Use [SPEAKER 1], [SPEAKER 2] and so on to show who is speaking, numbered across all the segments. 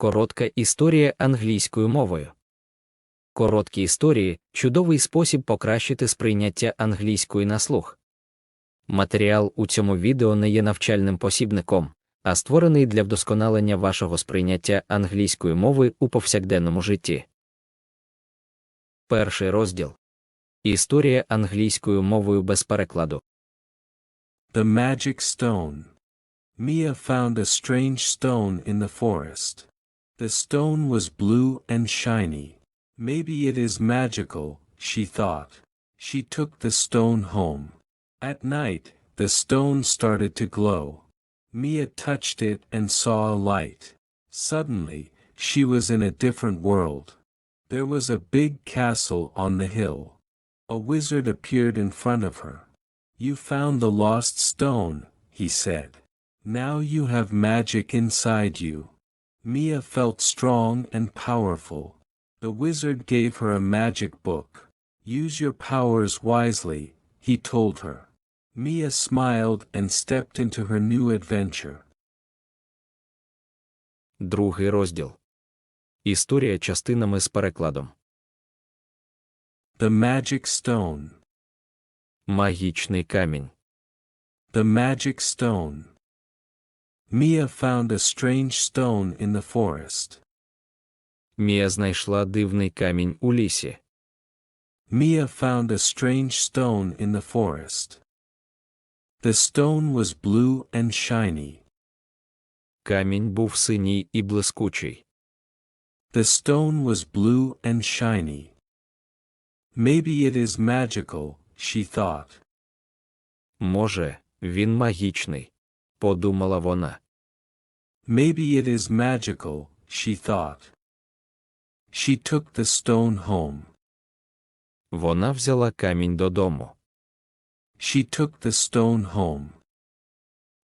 [SPEAKER 1] Коротка історія англійською мовою. Короткі історії чудовий спосіб покращити сприйняття англійської на слух. Матеріал у цьому відео не є навчальним посібником, а створений для вдосконалення вашого сприйняття англійської мови у повсякденному житті. Перший розділ Історія англійською мовою без перекладу.
[SPEAKER 2] The Magic Stone. Mia found a strange stone in the forest. The stone was blue and shiny. Maybe it is magical, she thought. She took the stone home. At night, the stone started to glow. Mia touched it and saw a light. Suddenly, she was in a different world. There was a big castle on the hill. A wizard appeared in front of her. You found the lost stone, he said. Now you have magic inside you. Mia felt strong and powerful. The wizard gave her a magic book. Use your powers wisely, he told her. Mia smiled and stepped into her new adventure.
[SPEAKER 1] Другий розділ Історія частинами з перекладом.
[SPEAKER 2] The Magic Stone.
[SPEAKER 1] Магічний камінь.
[SPEAKER 2] The Magic Stone. Mia found a strange stone in the forest.
[SPEAKER 1] Мія знайшла дивний камінь у лісі.
[SPEAKER 2] Mia found a strange stone in the forest. The stone was blue and shiny.
[SPEAKER 1] Камінь був синій і блискучий.
[SPEAKER 2] The stone was blue and shiny. Maybe it is magical, she thought.
[SPEAKER 1] Може, він магічний, подумала вона.
[SPEAKER 2] Maybe it is magical, she thought. She took the stone home.
[SPEAKER 1] Вона взяла камінь додому.
[SPEAKER 2] She took the stone home.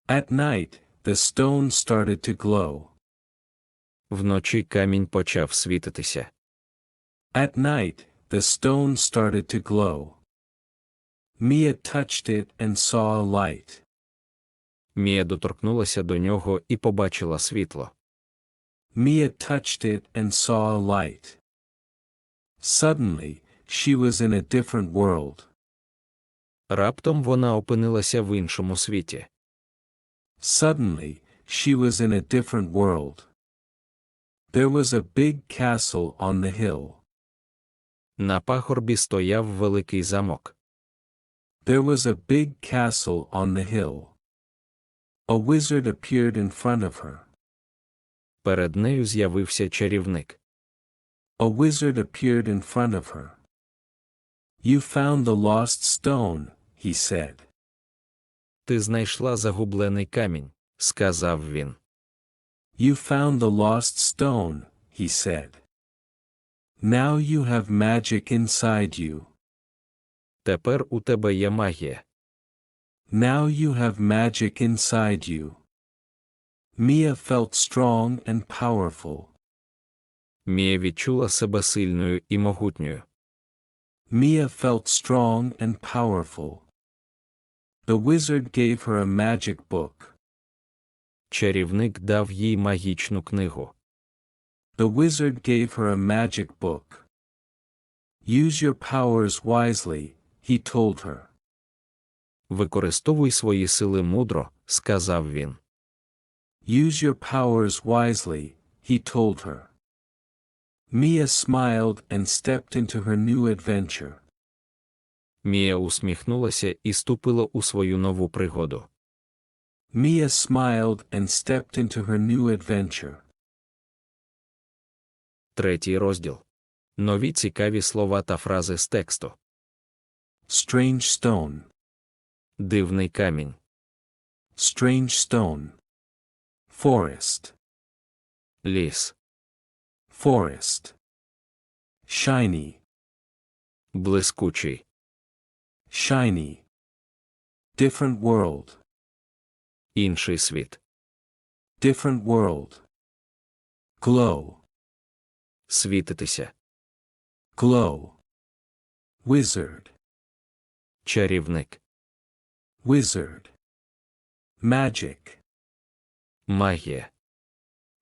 [SPEAKER 2] At night, the stone started to glow.
[SPEAKER 1] Вночі камінь почав світитися.
[SPEAKER 2] At night, the stone started to glow. Mia touched it and saw a light.
[SPEAKER 1] Мія доторкнулася до нього і побачила світло.
[SPEAKER 2] Mia touched it and saw a light. Suddenly, she was in a different world.
[SPEAKER 1] Раптом вона опинилася в іншому світі.
[SPEAKER 2] Suddenly, she was in a different world. There was a big castle on the hill.
[SPEAKER 1] На пагорбі стояв великий замок.
[SPEAKER 2] There was a big castle on the hill. A wizard appeared in front of her.
[SPEAKER 1] Перед нею з'явився чарівник.
[SPEAKER 2] A wizard appeared in front of her. You found the lost stone, he said.
[SPEAKER 1] Ти знайшла загублений камінь, сказав він.
[SPEAKER 2] You found the lost stone, he said. Now you have magic inside you.
[SPEAKER 1] Тепер у тебе є магія.
[SPEAKER 2] Now you have magic inside you. Mia felt strong and powerful.
[SPEAKER 1] Мія відчула себе сильною і могутньою.
[SPEAKER 2] Mia felt strong and powerful. The wizard gave her a magic book.
[SPEAKER 1] Чарівник дав їй магічну книгу.
[SPEAKER 2] The wizard gave her a magic book. Use your powers wisely, he told her.
[SPEAKER 1] Використовуй свої сили мудро, сказав він.
[SPEAKER 2] Use your powers wisely, he told her. Mia smiled and stepped into her new adventure.
[SPEAKER 1] Мія усміхнулася і ступила у свою нову пригоду.
[SPEAKER 2] Mia smiled and stepped into her new adventure.
[SPEAKER 1] Третій розділ. Нові цікаві слова та фрази з тексту.
[SPEAKER 2] Strange stone.
[SPEAKER 1] Дивний камінь.
[SPEAKER 2] Strange stone. Forest.
[SPEAKER 1] Ліс.
[SPEAKER 2] Forest. Shiny.
[SPEAKER 1] Блискучий.
[SPEAKER 2] Shiny. Different world.
[SPEAKER 1] Інший світ.
[SPEAKER 2] Different world. Glow.
[SPEAKER 1] Світитися.
[SPEAKER 2] Glow. Wizard.
[SPEAKER 1] Чарівник.
[SPEAKER 2] Wizard. Magic.
[SPEAKER 1] Магія.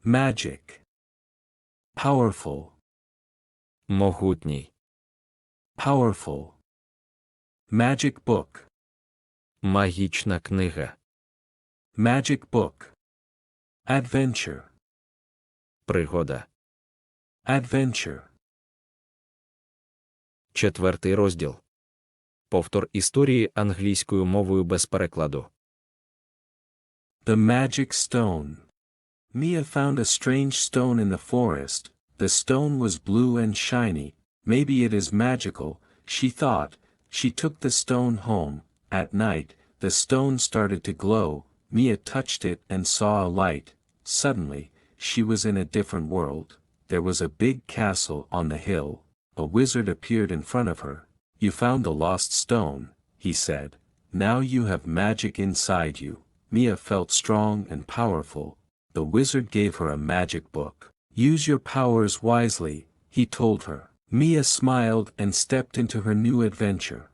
[SPEAKER 2] Magic. Powerful.
[SPEAKER 1] Могутній.
[SPEAKER 2] Powerful. Magic book.
[SPEAKER 1] Магічна книга.
[SPEAKER 2] Magic book. Adventure.
[SPEAKER 1] Пригода.
[SPEAKER 2] Adventure.
[SPEAKER 1] Четвертий розділ. Повтор історії англійською мовою без перекладу.
[SPEAKER 2] The magic stone. Mia found a strange stone in the forest. The stone was blue and shiny. Maybe it is magical, she thought. She took the stone home. At night, the stone started to glow. Mia touched it and saw a light. Suddenly, she was in a different world. There was a big castle on the hill. A wizard appeared in front of her. You found the lost stone, he said. Now you have magic inside you. Mia felt strong and powerful. The wizard gave her a magic book. Use your powers wisely, he told her. Mia smiled and stepped into her new adventure.